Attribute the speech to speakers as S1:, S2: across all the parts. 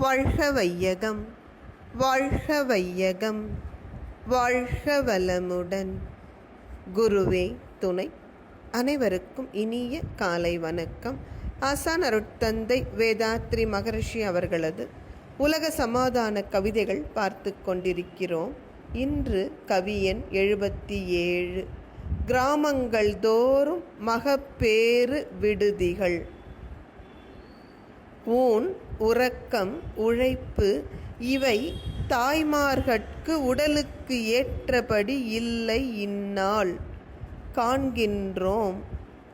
S1: வாழ்க வையகம் வாழ்க வையகம் வாழ்க வளமுடன் குருவே துணை அனைவருக்கும் இனிய காலை வணக்கம். ஆசான் அருட்தந்தை வேதாத்ரி மகரிஷி அவர்களது உலக சமாதான கவிதைகள் பார்த்து கொண்டிருக்கிறோம். இன்று கவியன் எழுபத்தி ஏழு. கிராமங்கள் தோறும் மகப்பேறு விடுதிகள். ஊன் உறக்கம் உழைப்பு இவை தாய்மார்கட்கு உடலுக்கு ஏற்றபடி இல்லை இந்நாள். காண்கின்றோம்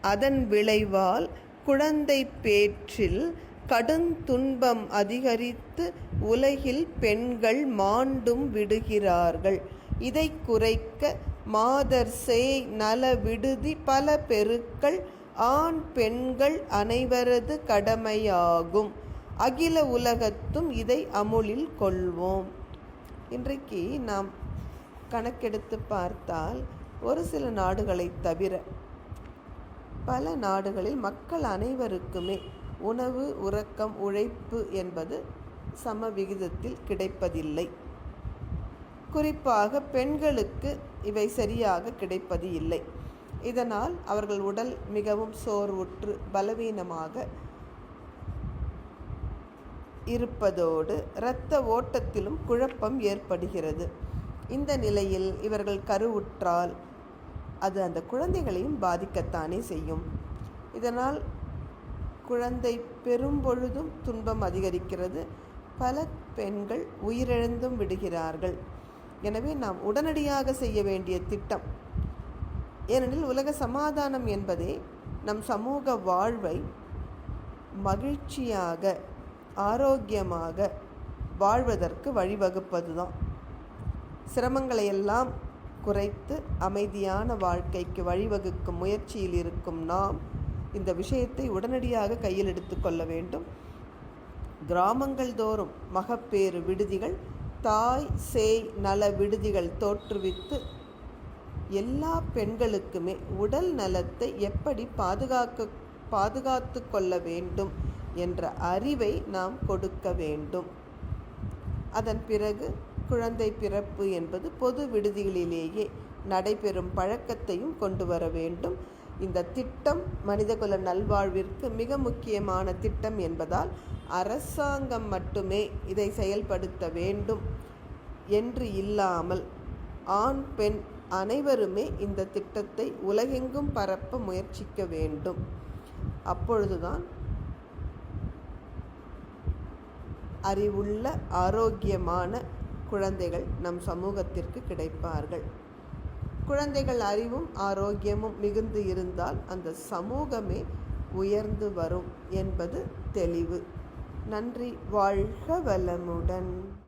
S1: அதன் விளைவால் குழந்தை பேற்றில் கடுந்துன்பம் அதிகரித்து உலகில் பெண்கள் மாண்டும் விடுகிறார்கள். இதை குறைக்க மாதர் சேய் நல விடுதி பல பெருக்கள் ஆண் பெண்கள் அனைவரது கடமையாகும். அகில உலகத்தும் இதை அமுலில் கொள்வோம். இன்றைக்கு நாம் கணக்கெடுத்து பார்த்தால் ஒரு சில நாடுகளை தவிர பல நாடுகளில் மக்கள் அனைவருக்குமே உணவு உறக்கம் உழைப்பு என்பது சம விகிதத்தில் கிடைப்பதில்லை. குறிப்பாக பெண்களுக்கு இவை சரியாக கிடைப்பது இல்லை இதனால் அவர்கள் உடல் மிகவும் சோர்வுற்று பலவீனமாக இருப்பதோடு இரத்த ஓட்டத்திலும் குழப்பம் ஏற்படுகிறது. இந்த நிலையில் இவர்கள் கருவுற்றால் அது அந்த குழந்தைகளையும் பாதிக்கத்தானே செய்யும். இதனால் குழந்தை பெரும்பொழுதும் துன்பம் அதிகரிக்கிறது. பல பெண்கள் உயிரிழந்தும் விடுகிறார்கள். எனவே நாம் உடனடியாக செய்ய வேண்டிய திட்டம். ஏனெனில் உலக சமாதானம் என்பதே நம் சமூக வாழ்வை மகிழ்ச்சியாக ஆரோக்கியமாக வாழ்வதற்கு வழிவகுப்பது தான் சிரமங்களை எல்லாம் குறைத்து அமைதியான வாழ்க்கைக்கு வழிவகுக்கும் முயற்சியில் இருக்கும் நாம் இந்த விஷயத்தை உடனடியாக கையில் எடுத்துக்கொள்ள வேண்டும். கிராமங்கள் தோறும் மகப்பேறு விடுதிகள் தாய் சேய் நல விடுதிகள் தோற்றுவித்து எல்லா பெண்களுக்குமே உடல் நலத்தை எப்படி பாதுகாக்க பாதுகாத்து கொள்ள வேண்டும் என்ற அறிவை நாம் கொடுக்க வேண்டும். அதன் பிறகு குழந்தை பிறப்பு என்பது பொது விடுதிகளிலேயே நடைபெறும் பழக்கத்தையும் கொண்டு வர வேண்டும். இந்த திட்டம் மனிதகுல நல்வாழ்விற்கு மிக முக்கியமான திட்டம் என்பதால் அரசாங்கம் மட்டுமே இதை செயல்படுத்த வேண்டும் என்று இல்லாமல் ஆண் பெண் அனைவருமே இந்த திட்டத்தை உலகெங்கும் பரப்ப முயற்சிக்க வேண்டும். அப்பொழுதுதான் அறிவுள்ள ஆரோக்கியமான குழந்தைகள் நம் சமூகத்திற்கு கிடைப்பார்கள். குழந்தைகள் அறிவும் ஆரோக்கியமும் மிகுந்து இருந்தால் அந்த சமூகமே உயர்ந்து வரும் என்பது தெளிவு. நன்றி. வாழ்க வளமுடன்.